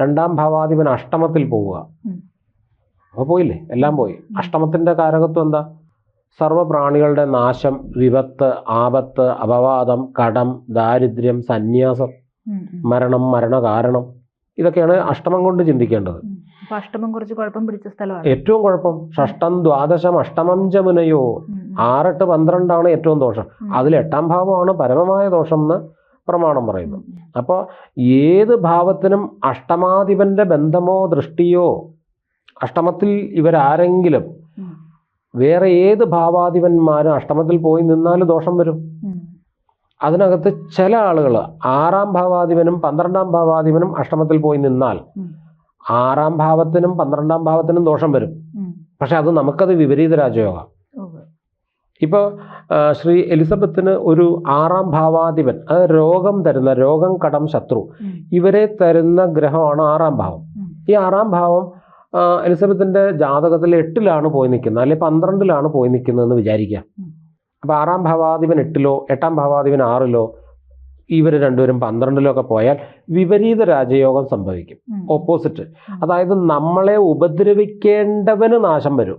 രണ്ടാം ഭാവാധിപൻ അഷ്ടമത്തിൽ പോവുക. അപ്പൊ അപ്പോൾ പോയില്ലേ? എല്ലാം പോയി. അഷ്ടമത്തിന്റെ കാരകത്വം എന്താ? സർവപ്രാണികളുടെ നാശം വിപത്ത് ആപത്ത് അപവാദം കടം ദാരിദ്ര്യം സന്യാസം. മരണം മരണകാരണം. ഇതൊക്കെയാണ് അഷ്ടമം കൊണ്ട് ചിന്തിക്കേണ്ടത്. അഷ്ടമം കുറച്ച് കുഴപ്പം പിടിച്ച സ്ഥലമാണ്. ഏറ്റവും കുഴപ്പം ഷഷ്ടം ദ്വാദശം അഷ്ടമം ചമുനയോ. ആറെട്ട് പന്ത്രണ്ടാണ് ഏറ്റവും ദോഷം. അതിൽ എട്ടാം ഭാവമാണ് പരമമായ ദോഷം എന്ന് പ്രമാണം പറയുന്നു. അപ്പോൾ ഏത് ഭാവത്തിനും അഷ്ടമാധിപന്റെ ബന്ധമോ ദൃഷ്ടിയോ അഷ്ടമത്തിൽ ഇവരാരെങ്കിലും. വേറെ ഏത് ഭാവാധിപന്മാരും അഷ്ടമത്തിൽ പോയി നിന്നാൽ ദോഷം വരും അതിനകത്ത് ചില ആളുകൾ ആറാം ഭാവാധിപനും പന്ത്രണ്ടാം ഭാവാധിപനും അഷ്ടമത്തിൽ പോയി നിന്നാൽ. ആറാം ഭാവത്തിനും പന്ത്രണ്ടാം ഭാവത്തിനും ദോഷം വരും. പക്ഷെ അത് നമുക്കത് വിപരീത രാജയോഗ ഇപ്പൊ ഇപ്പോൾ ശ്രീ എലിസബത്തിന് ഒരു ആറാം ഭാവാധിപൻ അത് രോഗം തരുന്ന രോഗം കടം ശത്രു ഇവരെ തരുന്ന ഗ്രഹമാണ് ആറാം ഭാവം. ഈ ആറാം ഭാവം എലിസബത്തിന്റെ ജാതകത്തിൽ എട്ടിലാണ് പോയി നിൽക്കുന്നത് അല്ലെങ്കിൽ പന്ത്രണ്ടിലാണ് പോയി നിൽക്കുന്നതെന്ന് വിചാരിക്കുക. അപ്പോൾ ആറാം ഭാവാധിപൻ എട്ടിലോ എട്ടാം ഭാവാധിപൻ ആറിലോ ഇവർ രണ്ടുപേരും പന്ത്രണ്ടിലോ ഒക്കെ പോയാൽ വിപരീത രാജയോഗം സംഭവിക്കും. ഓപ്പോസിറ്റ് അതായത് നമ്മളെ ഉപദ്രവിക്കേണ്ടവന് നാശം വരും.